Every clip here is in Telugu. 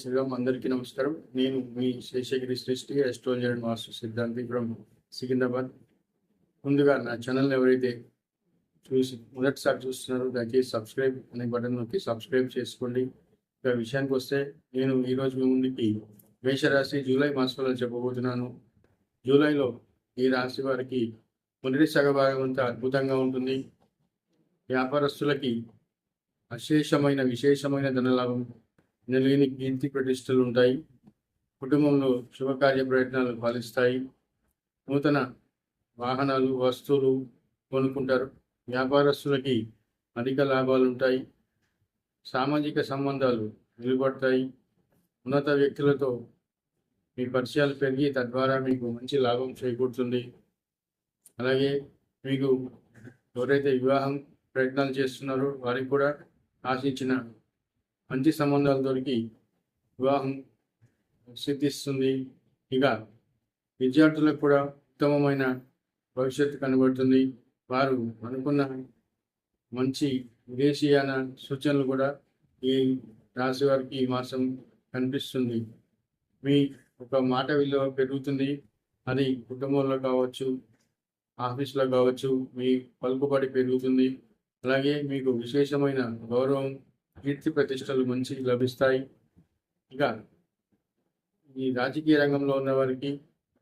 శ్రీరామ్ అందరికీ నమస్కారం. నేను మీ Seshagiri Srishti astrologer master Siddhanti from Secunderabad. ముందుగా నా ఛానల్ ఎవరైతే చూసి మొదటిసారి చూస్తున్నారో దయచేసి సబ్స్క్రైబ్ అనే బటన్ నొక్కి సబ్స్క్రైబ్ చేసుకోండి. ఇక విషయానికి వస్తే నేను ఈరోజు మీ ముందుకి మేషరాశి జూలై మాసంలో చెప్పబోతున్నాను. జూలైలో ఈ రాశి వారికి మొదటి సగభాగం అంతా అద్భుతంగా ఉంటుంది. వ్యాపారస్తులకి అశేషమైన విశేషమైన ధనలాభం నిలయని కీర్తి ప్రతిష్టలు ఉంటాయి కుటుంబంలో శుభకార్య ప్రయత్నాలు ఫలిస్తాయి. నూతన వాహనాలు వస్తువులు కొనుక్కుంటారు. వ్యాపారస్తులకి అధిక లాభాలు ఉంటాయి సామాజిక సంబంధాలు నిలబడతాయి ఉన్నత వ్యక్తులతో మీ పరిచయాలు పెరిగి తద్వారా మీకు మంచి లాభం చేకూరుతుంది. అలాగే మీకు ఎవరైతే వివాహం ప్రయత్నాలు చేస్తున్నారో వారికి కూడా ఆశించిన మంచి సంబంధాలు దొరికి వివాహం సిద్ధిస్తుంది. ఇక విద్యార్థులకు కూడా ఉత్తమమైన భవిష్యత్తు కనబడుతుంది. వారు అనుకున్న మంచి విదేశీయాన సూచనలు కూడా ఈ రాశి వారికి ఈ మాసం కనిపిస్తుంది. మీ ఒక మాట విలువ పెరుగుతుంది. అది కుటుంబంలో కావచ్చు ఆఫీస్లో కావచ్చు మీ పలుకుబడి పెరుగుతుంది. అలాగే మీకు విశేషమైన గౌరవం కీర్తి ప్రతిష్టలు మంచి లభిస్తాయి. ఇక ఈ రాజకీయ రంగంలో ఉన్న వారికి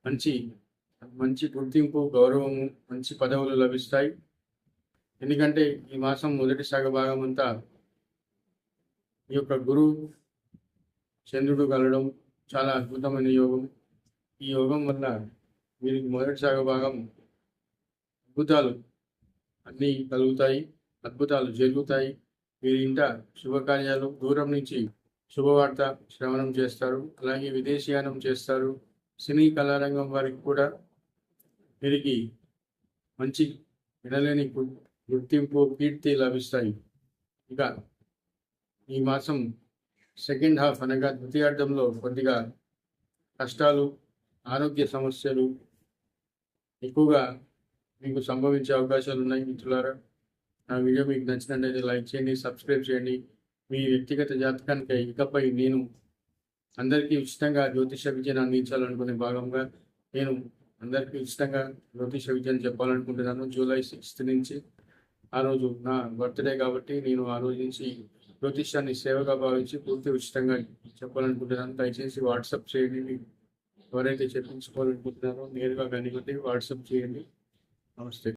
మంచి మంచి గుర్తింపు గౌరవము మంచి పదవులు లభిస్తాయి. ఎందుకంటే ఈ మాసం మొదటి సగ భాగం అంతా ఈ యొక్క గురువు చంద్రుడు కలడం చాలా అద్భుతమైన యోగం. ఈ యోగం వల్ల వీరికి మొదటి సగ భాగం అద్భుతాలు అన్నీ కలుగుతాయి అద్భుతాలు జరుగుతాయి. వీరి ఇంట శుభకార్యాలు దూరం నుంచి శుభవార్త శ్రవణం చేస్తారు. అలాగే విదేశీయానం చేస్తారు. సినీ కళారంగం వారికి కూడా వీరికి మంచి వినలేని గుర్తింపు కీర్తి లభిస్తాయి. ఇక ఈ మాసం సెకండ్ హాఫ్ అనగా ద్వితీయార్థంలో కొద్దిగా కష్టాలు ఆరోగ్య సమస్యలు ఎక్కువగా మీకు సంభవించే అవకాశాలు ఉన్నాయి మిత్రులారా. నా వీడియో మీకు నచ్చినట్లయితే లైక్ చేయండి సబ్స్క్రైబ్ చేయండి. మీ వ్యక్తిగత జాతకానికి ఇకపై నేను అందరికీ ఉచితంగా జ్యోతిష విద్యను అందించాలనుకునే భాగంగా నేను అందరికీ ఉచితంగా జ్యోతిష విద్యను చెప్పాలనుకుంటున్నాను. జూలై సిక్స్త్ నుంచి ఆ రోజు నా బర్త్డే కాబట్టి నేను ఆ రోజు నుంచి జ్యోతిష్యాన్ని సేవగా భావించి పూర్తి ఉచితంగా చెప్పాలనుకుంటున్నాను. దయచేసి వాట్సాప్ చేయండి. ఎవరైతే చెప్పించుకోవాలనుకుంటున్నారో నేరుగా కానివ్వండి వాట్సాప్ చేయండి. నమస్తే.